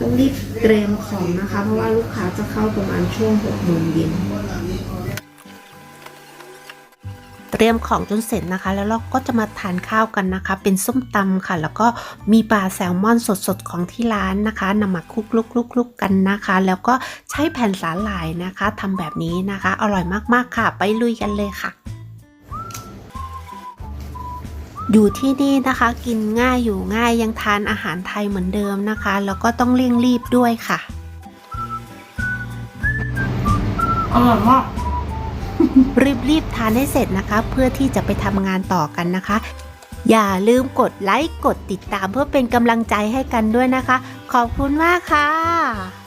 ต้องรีบเตรียมของนะคะ เพราะว่าลูกค้าจะเข้าประมาณช่วง6โมงเย็นเตรียมของจนเสร็จนะคะ แล้วเราก็จะมาทานข้าวกันนะคะ เป็นส้มตำค่ะ แล้วก็มีปลาแซลมอนสดๆของที่ร้านนะคะนำมาคลุกๆๆๆกันนะคะ แล้วก็ใช้แผ่นสาหร่ายนะคะทำแบบนี้นะคะ อร่อยมากๆค่ะ ไปลุยกันเลยค่ะ อยู่ที่นี่นะคะกินง่ายอยู่ง่ายยังทานอาหารไทยเหมือนเดิมนะคะ แล้วก็ต้องเร่งรีบด้วยค่ะอร่อยมากรีบๆทานให้เสร็จนะคะ เพื่อที่จะไปทำงานต่อกันนะคะ อย่าลืมกดไลค์กดติดตามเพื่อเป็นกำลังใจให้กันด้วยนะคะ ขอบคุณมากค่ะ